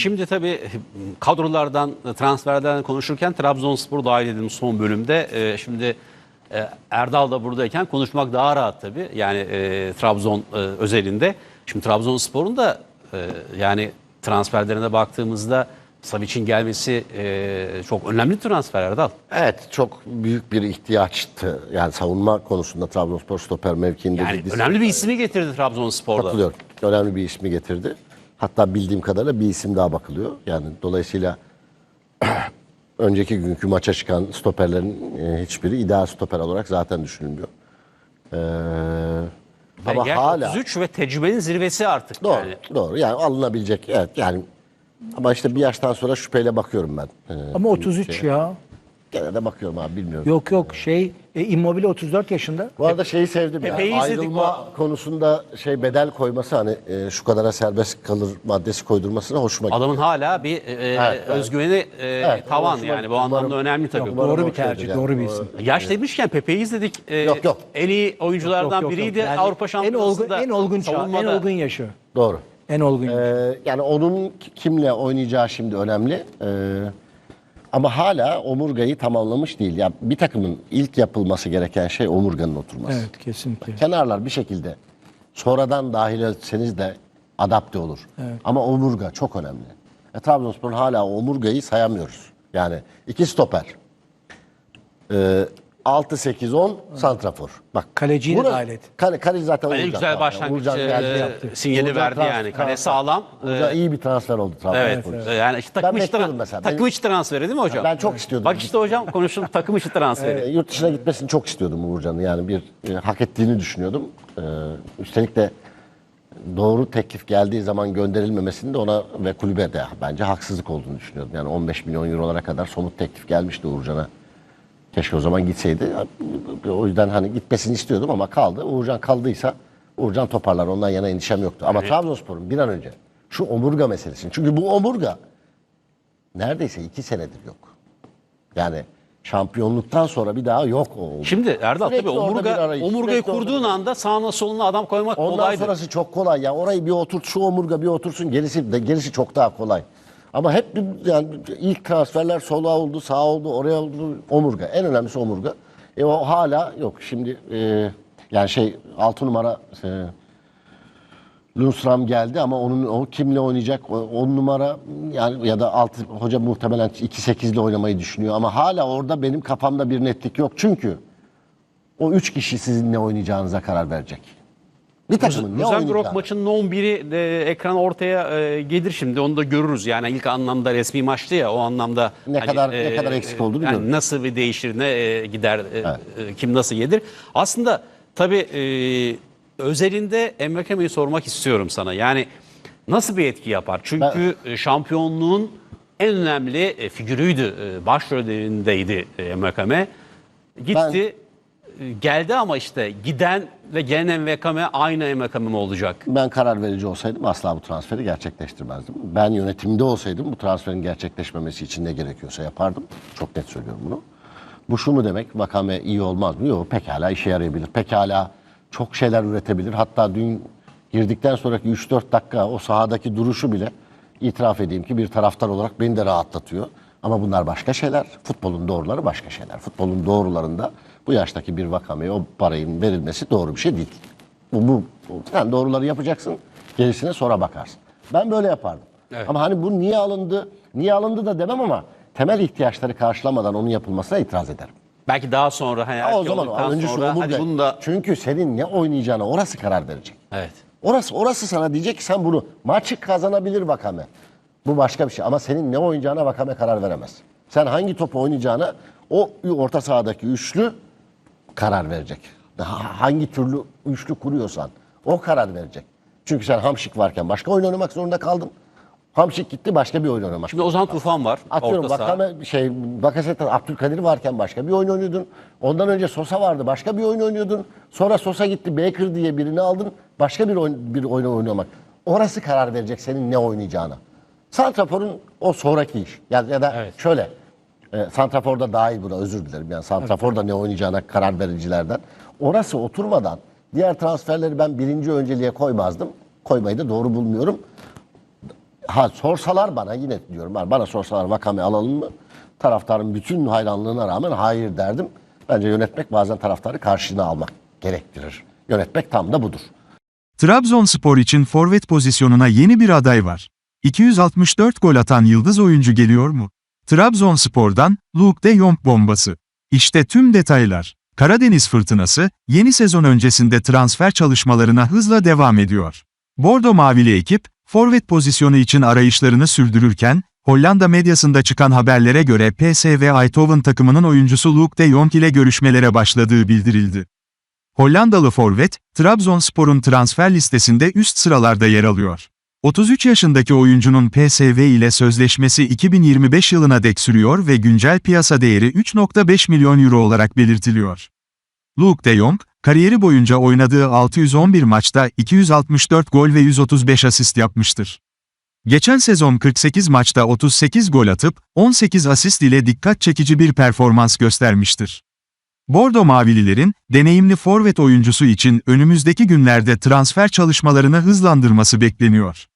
Şimdi tabii kadrolardan, transferlerden konuşurken Trabzonspor dahil edilmiş son bölümde. Ee, şimdi e, Erdal da buradayken konuşmak daha rahat tabii. Yani e, Trabzon e, özelinde. Şimdi Trabzonspor'un da e, yani transferlerine baktığımızda Savic'in gelmesi e, çok önemli transfer Erdal. Evet çok büyük bir ihtiyaçtı. Yani savunma konusunda Trabzonspor stoper mevkiinde Yani önemli bir ismi getirdi Trabzonspor'da. Katılıyorum. Önemli bir ismi getirdi. Hatta bildiğim kadarıyla bir isim daha bakılıyor. Yani dolayısıyla önceki günkü maça çıkan stoperlerin e, hiçbiri ideal stoper olarak zaten düşünülmüyor. Ee, ama yaş hala 33 ve tecrübenin zirvesi artık. doğru, Yani. doğru. Yani alınabilecek evet yani ama işte bir yaştan sonra şüpheyle bakıyorum ben. Ee, Ama 33 ya. Gene de bakıyorum abi bilmiyorum. Yok yok şey e, Immobile 34 yaşında. Bu arada şeyi sevdim ya. Pepe'yi izledik Ayrılma konusunda şey bedel koyması hani e, şu kadara serbest kalır maddesi koydurmasına hoşuma gitti. Adamın hala bir e, evet. özgüveni e, Evet, tavan hoşuma yani bu anlamda Umarım- önemli tabii. Umarım Doğru bir hoş gelir tercih, yani. doğru bir isim. Yaş demişken Pepe'yi izledik. E, Yok, yok. En iyi oyunculardan Yok, yok, yok. biriydi Yani Avrupa en Şampiyonası'nda. olgun en olgun çağ, en savunmada. olgun yaşı. Doğru. En olgun yaşı. Ee, yani onun kimle oynayacağı şimdi önemli. Ee, ama hala omurgayı tamamlamış değil. Ya bir takımın ilk yapılması gereken şey omurganın oturması. Evet kesinlikle. Kenarlar bir şekilde sonradan dahil etseniz de adapte olur. Ama omurga çok önemli. E, Trabzonspor'un hala omurgayı sayamıyoruz. Yani iki stoper. Ee, 6 8 10 santrafor. Bak Kaleciyi de dahil et. Kale, kaleci zaten En Uğurcan güzel başlangıç Uğurcan e, geldi. sinyali Uğurcan verdi trans- yani. Kale trans- sağlam. Uğurcan E, iyi bir transfer oldu Evet. Trabzonspor. E, Yani işte takım içi, bekliyordum mesela. takım Benim- içi transferi değil mi hocam? Ben çok istiyordum. Bak işte hocam konuşun takım içi transferi. E, yurt dışına gitmesini çok istiyordum Uğurcan'ın. Yani bir e, hak ettiğini düşünüyordum. E, üstelik de doğru teklif geldiği zaman gönderilmemesinin de ona ve kulübe de bence haksızlık olduğunu düşünüyordum. Yani 15 milyon eurolara kadar somut teklif gelmişti Uğurcan'a. Keşke o zaman gitseydi. O yüzden hani gitmesini istiyordum ama kaldı. Uğurcan kaldıysa Uğurcan toparlar. Ondan yana endişem yoktu. Ama Trabzonspor'un bir an önce şu omurga meselesini. Çünkü bu omurga neredeyse iki senedir yok. Yani şampiyonluktan sonra bir daha yok o omurga. Şimdi Erdal Sürekli tabii omurga, arayış, omurgayı kurduğun anda sağına soluna adam koymak Ondan kolaydı. sonrası çok kolay ya. Orayı bir oturt, şu omurga bir otursun. Gerisi de gerisi çok daha kolay. Ama hep bir, yani ilk transferler sola oldu, sağ oldu, oraya oldu. Omurga. En önemlisi omurga. E o hala yok. Şimdi e, yani şey 6 numara e, Lundstram geldi ama onun o kimle oynayacak? 10 numara yani ya da 6 hoca muhtemelen 2-8 ile oynamayı düşünüyor ama hala orada benim kafamda bir netlik yok. Çünkü o 3 kişi sizinle oynayacağınıza karar verecek. Bir takımın ne oynayacağını. maçının 11'i de ekran ortaya e, gelir şimdi onu da görürüz. Yani ilk anlamda resmi maçtı ya o anlamda. Ne kadar- ne kadar eksik oldu yani bilmiyorum. nasıl bir değişir ne e, gider e, e, kim nasıl gelir. Aslında tabii e, özelinde Emre sormak istiyorum sana. Yani nasıl bir etki yapar? Çünkü e, şampiyonluğun en önemli e, figürüydü. E, başrolündeydi e, Emre Kame. Gitti. E, Geldi ama işte giden ve gelen Emre aynı mi olacak? Ben karar verici olsaydım asla bu transferi gerçekleştirmezdim. Ben yönetimde olsaydım bu transferin gerçekleşmemesi için ne gerekiyorsa yapardım. Çok net söylüyorum bunu. Bu şu mu demek? Vakame iyi olmaz mı? Yok pekala işe yarayabilir. Pekala çok şeyler üretebilir. Hatta dün girdikten sonraki 3-4 dakika o sahadaki duruşu bile itiraf edeyim ki bir taraftar olarak beni de rahatlatıyor. Ama bunlar başka şeyler. Futbolun doğruları başka şeyler. Futbolun doğrularında bu yaştaki bir vakameye o parayın verilmesi doğru bir şey değil. Bu, bu, bu- sen doğruları yapacaksın. Gerisine sonra bakarsın. Ben böyle yapardım. Evet. Ama hani bu niye alındı? Niye alındı da demem ama temel ihtiyaçları karşılamadan onun yapılmasına itiraz ederim. Belki daha sonra hani Ha, o zaman sonra hadi bunu da Çünkü senin ne oynayacağına orası karar verecek. evet. Orası orası sana diyecek ki sen bunu maçı kazanabilir Vakame. Bu başka bir şey ama senin ne oynayacağına Vakame karar veremez. Sen hangi topu oynayacağına o orta sahadaki üçlü karar verecek. Ha- Hangi türlü üçlü kuruyorsan o karar verecek. Çünkü sen Hamşik varken başka oyun oynamak zorunda kaldın. Hamşik gitti başka bir oyun oynamak. Şimdi Ozan Tufan var. Atıyorum orta. Vakame şey Bakasetan Abdülkadir varken başka bir oyun oynuyordun. Ondan önce Sosa vardı başka bir oyun oynuyordun. Sonra Sosa gitti Baker diye birini aldın. Başka bir oyun bir oyun oynamak. Orası karar verecek senin ne oynayacağına. Santrafor'un o sonraki iş. Ya, ya da Evet. şöyle. E, Santrafor da dahil buna özür dilerim. Yani Santrafor da ne oynayacağına karar vericilerden. Orası oturmadan diğer transferleri ben birinci önceliğe koymazdım. Koymayı da doğru bulmuyorum ha sorsalar bana yine diyorum bana sorsalar Vakame alalım mı? Taraftarın bütün hayranlığına rağmen hayır derdim. Bence yönetmek bazen taraftarı karşına almak gerektirir. Yönetmek tam da budur. Trabzonspor için forvet pozisyonuna yeni bir aday var. 264 gol atan yıldız oyuncu geliyor mu? Trabzonspor'dan Luke de Jong bombası. İşte tüm detaylar. Karadeniz Fırtınası, yeni sezon öncesinde transfer çalışmalarına hızla devam ediyor. Bordo Mavili ekip, forvet pozisyonu için arayışlarını sürdürürken, Hollanda medyasında çıkan haberlere göre PSV Eindhoven takımının oyuncusu Luke de Jong ile görüşmelere başladığı bildirildi. Hollandalı forvet, Trabzonspor'un transfer listesinde üst sıralarda yer alıyor. 33 yaşındaki oyuncunun PSV ile sözleşmesi 2025 yılına dek sürüyor ve güncel piyasa değeri 3.5 milyon euro olarak belirtiliyor. Luke de Jong, kariyeri boyunca oynadığı 611 maçta 264 gol ve 135 asist yapmıştır. Geçen sezon 48 maçta 38 gol atıp 18 asist ile dikkat çekici bir performans göstermiştir. Bordo Mavililerin, deneyimli forvet oyuncusu için önümüzdeki günlerde transfer çalışmalarını hızlandırması bekleniyor.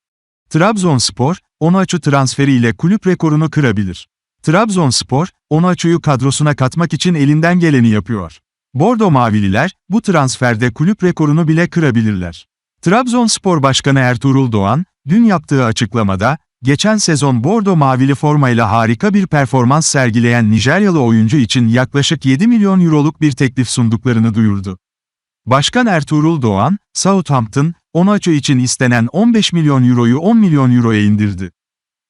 Trabzonspor, Onaçu transferiyle kulüp rekorunu kırabilir. Trabzonspor, Onaçu'yu kadrosuna katmak için elinden geleni yapıyor. Bordo Mavililer, bu transferde kulüp rekorunu bile kırabilirler. Trabzonspor Başkanı Ertuğrul Doğan, dün yaptığı açıklamada, geçen sezon Bordo Mavili formayla harika bir performans sergileyen Nijeryalı oyuncu için yaklaşık 7 milyon euroluk bir teklif sunduklarını duyurdu. Başkan Ertuğrul Doğan, Southampton, Onaçu için istenen 15 milyon euroyu 10 milyon euroya indirdi.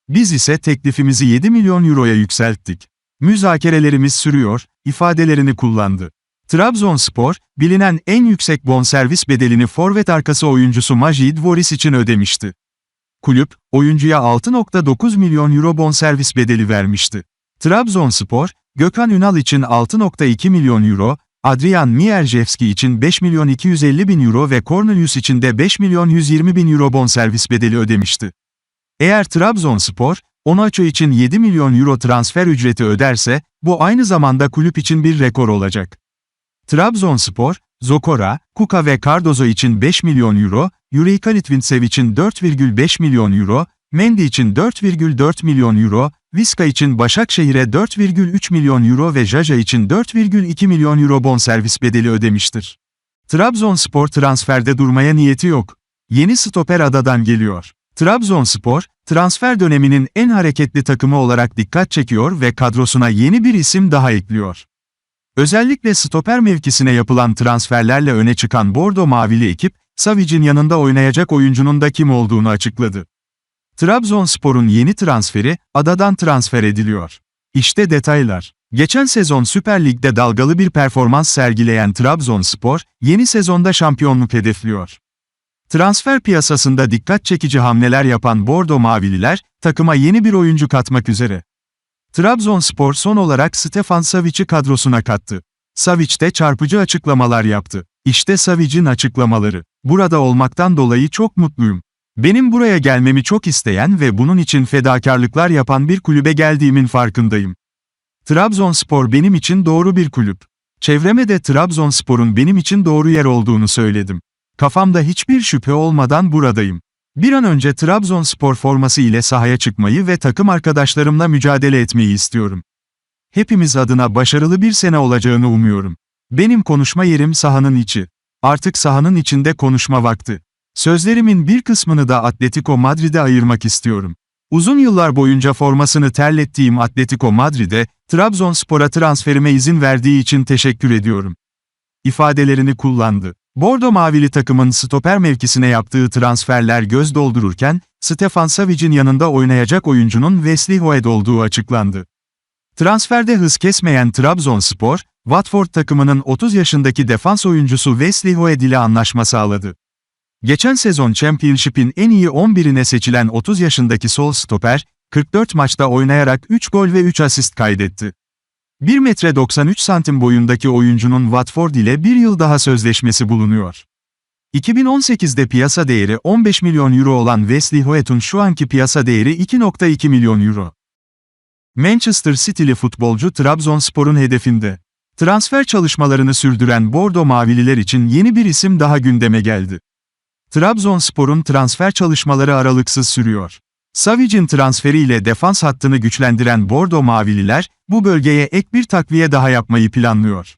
Biz ise teklifimizi 7 milyon euroya yükselttik. Müzakerelerimiz sürüyor, ifadelerini kullandı. Trabzonspor, bilinen en yüksek bonservis bedelini forvet arkası oyuncusu Majid Voris için ödemişti. Kulüp, oyuncuya 6.9 milyon euro bonservis bedeli vermişti. Trabzonspor, Gökhan Ünal için 6.2 milyon euro, Adrian Mierzewski için 5 milyon 250 bin euro ve Cornelius için de 5 milyon 120 bin euro bonservis bedeli ödemişti. Eğer Trabzonspor, Onaço için 7 milyon euro transfer ücreti öderse, bu aynı zamanda kulüp için bir rekor olacak. Trabzonspor, Zokora, Kuka ve Cardozo için 5 milyon euro, Yurika Litvintsev için 4,5 milyon euro, Mendy için 4,4 milyon euro, Viska için Başakşehir'e 4,3 milyon euro ve Jaja için 4,2 milyon euro bonservis bedeli ödemiştir. Trabzonspor transferde durmaya niyeti yok. Yeni stoper adadan geliyor. Trabzonspor, transfer döneminin en hareketli takımı olarak dikkat çekiyor ve kadrosuna yeni bir isim daha ekliyor. Özellikle stoper mevkisine yapılan transferlerle öne çıkan Bordo Mavili ekip, Savic'in yanında oynayacak oyuncunun da kim olduğunu açıkladı. Trabzonspor'un yeni transferi, adadan transfer ediliyor. İşte detaylar. Geçen sezon Süper Lig'de dalgalı bir performans sergileyen Trabzonspor, yeni sezonda şampiyonluk hedefliyor. Transfer piyasasında dikkat çekici hamleler yapan Bordo Mavililer, takıma yeni bir oyuncu katmak üzere. Trabzonspor son olarak Stefan Savic'i kadrosuna kattı. Savic de çarpıcı açıklamalar yaptı. İşte Savic'in açıklamaları. Burada olmaktan dolayı çok mutluyum. Benim buraya gelmemi çok isteyen ve bunun için fedakarlıklar yapan bir kulübe geldiğimin farkındayım. Trabzonspor benim için doğru bir kulüp. Çevreme de Trabzonspor'un benim için doğru yer olduğunu söyledim. Kafamda hiçbir şüphe olmadan buradayım. Bir an önce Trabzonspor forması ile sahaya çıkmayı ve takım arkadaşlarımla mücadele etmeyi istiyorum. Hepimiz adına başarılı bir sene olacağını umuyorum. Benim konuşma yerim sahanın içi. Artık sahanın içinde konuşma vakti. Sözlerimin bir kısmını da Atletico Madrid'e ayırmak istiyorum. Uzun yıllar boyunca formasını terlettiğim Atletico Madrid'e, Trabzonspor'a transferime izin verdiği için teşekkür ediyorum. ifadelerini kullandı. Bordo Mavili takımın stoper mevkisine yaptığı transferler göz doldururken, Stefan Savic'in yanında oynayacak oyuncunun Wesley Hoed olduğu açıklandı. Transferde hız kesmeyen Trabzonspor, Watford takımının 30 yaşındaki defans oyuncusu Wesley Hoed ile anlaşma sağladı. Geçen sezon Championship'in en iyi 11'ine seçilen 30 yaşındaki sol stoper, 44 maçta oynayarak 3 gol ve 3 asist kaydetti. 1 metre 93 santim boyundaki oyuncunun Watford ile bir yıl daha sözleşmesi bulunuyor. 2018'de piyasa değeri 15 milyon euro olan Wesley Hoed'un şu anki piyasa değeri 2.2 milyon euro. Manchester City'li futbolcu Trabzonspor'un hedefinde. Transfer çalışmalarını sürdüren Bordo Mavililer için yeni bir isim daha gündeme geldi. Trabzonspor'un transfer çalışmaları aralıksız sürüyor. Savic'in transferiyle defans hattını güçlendiren Bordo Mavililer, bu bölgeye ek bir takviye daha yapmayı planlıyor.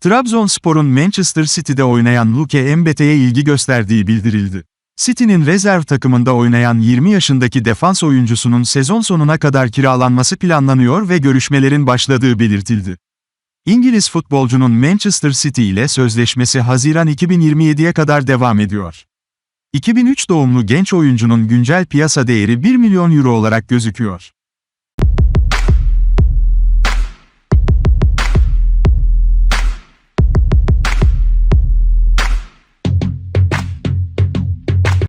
Trabzonspor'un Manchester City'de oynayan Luke Mbete'ye ilgi gösterdiği bildirildi. City'nin rezerv takımında oynayan 20 yaşındaki defans oyuncusunun sezon sonuna kadar kiralanması planlanıyor ve görüşmelerin başladığı belirtildi. İngiliz futbolcunun Manchester City ile sözleşmesi Haziran 2027'ye kadar devam ediyor. 2003 doğumlu genç oyuncunun güncel piyasa değeri 1 milyon euro olarak gözüküyor.